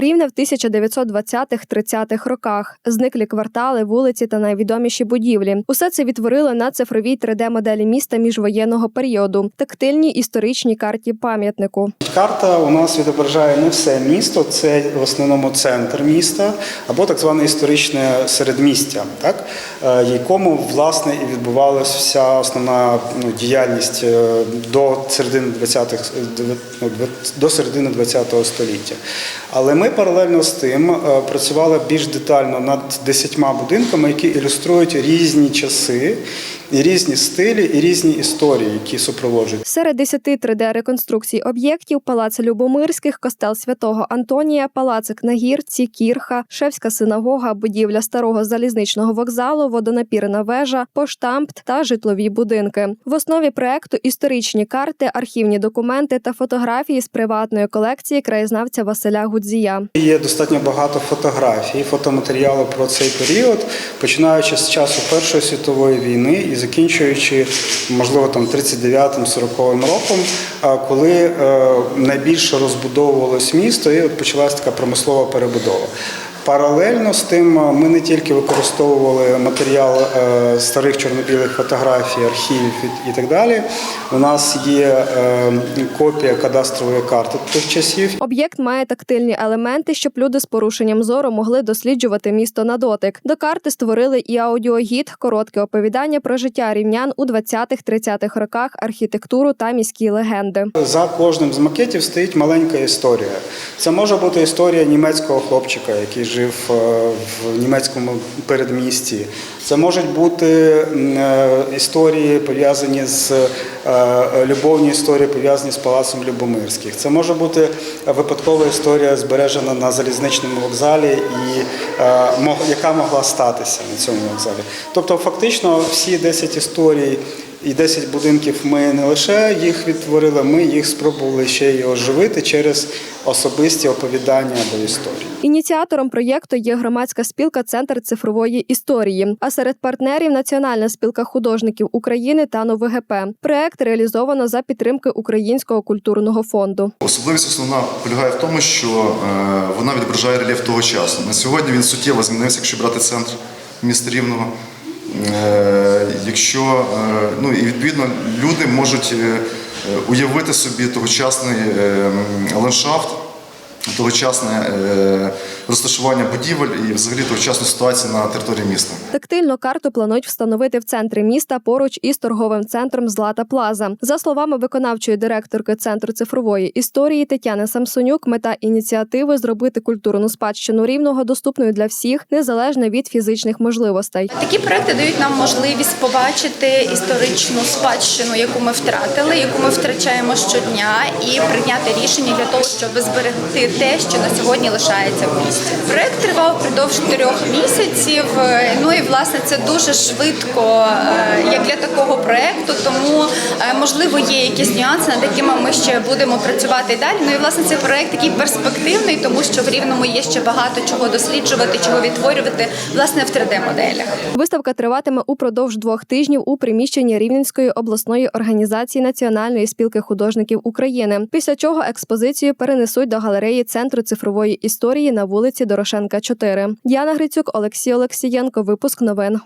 Рівне в 1920-30-х роках. Зниклі квартали, вулиці та найвідоміші будівлі. Усе це відтворили на цифровій 3D-моделі міста міжвоєнного періоду, тактильній історичній карті пам'ятнику. Карта у нас відображає не все місто, це в основному центр міста або так зване історичне середмістя, так е, якому власне і відбувалася вся основна ну, діяльність е, до середини 20-х, е, ну, до середини 20-го століття. Але ми паралельно з тим е, працювали більш детально над десятьма будинками, які ілюструють різні часи, і різні стилі, і різні історії, які супроводжують. Серед 10 3D-реконструкцій об'єктів палац Любомирських, костел святого Антонія, палацик на гірці, кірха, Шевська синагога, будівля старого залізничного вокзалу, водонапірна вежа, поштампт та житлові будинки. В основі проекту історичні карти, архівні документи та фотографії з приватної колекції краєзнавця Василя Гудзія. Є достатньо багато фотографій, фотоматеріалу про цей період, починаючи з часу Першої світової війни і закінчуючи, можливо, там 39-40 роком, коли е, найбільше розбудовувалось місто і от почалась така промислова перебудова. Паралельно з тим е, ми не тільки використовували матеріал е, старих чорно-білих фотографій, архівів і- так далі. У нас є е, копія кадастрової карти тих часів. Об'єкт має тактильні елементи, щоб люди з порушенням зору могли досліджувати місто на дотик. До карти створили і аудіогід, коротке оповідання про життя рівнян у 20-30-х роках, архітектуру та міські легенди. За кожним з макетів стоїть маленька історія. Це може бути історія німецького хлопчика, який жив е, в німецькому передмісті. Це можуть бути е, історії пов'язані з е, любовні історії, пов'язані з палацом Любомирських. Це може бути випадкова історія, збережена на залізничному вокзалі, і яка могла статися на цьому вокзалі. Тобто, фактично, всі 10 історій. І 10 будинків ми не лише їх відтворили, ми їх спробували ще й оживити через особисті оповідання або історії. Ініціатором проєкту є громадська спілка Центр цифрової історії. А серед партнерів Національна спілка художників України та НОВГП. Проект реалізовано за підтримки Українського культурного фонду. Особливість основна полягає в тому, що е, вона відображає рельєф того часу. На сьогодні він суттєво змінився, якщо брати центр міста Рівного. Е, Якщо е, ну і відповідно люди можуть е, уявити собі тогочасний ландшафт, тогочасне розташування будівель і взагалі тогочасну ситуацію на території міста. Тактильну карту планують встановити в центрі міста поруч із торговим центром Злата Плаза. За словами виконавчої директорки Центру цифрової історії Тетяни Самсонюк, мета ініціативи зробити культурну спадщину рівного доступною для всіх, незалежно від фізичних можливостей. Такі проекти дають нам можливість побачити історичну спадщину, яку ми втратили, яку ми втрачаємо щодня, і прийняти рішення для того, щоб зберегти те, що на сьогодні лишається в місті. Проект тривав впродовж трьох місяців. е, Ну і власне це дуже швидко, е, як для такого проекту. Тому е, можливо є якісь нюанси, над якими ми ще будемо працювати далі. Ну і власне цей проект такий перспективний, тому що в рівному є ще багато чого досліджувати, чого відтворювати власне в 3D-моделях. Виставка триватиме упродовж двох тижнів у приміщенні Рівненської обласної організації Національної спілки художників України. Після чого експозицію перенесуть до галереї Центру цифрової історії на вулиці Дорошенка, 4. Діана Грицюк, Олексій Олексієнко. Випуск новин.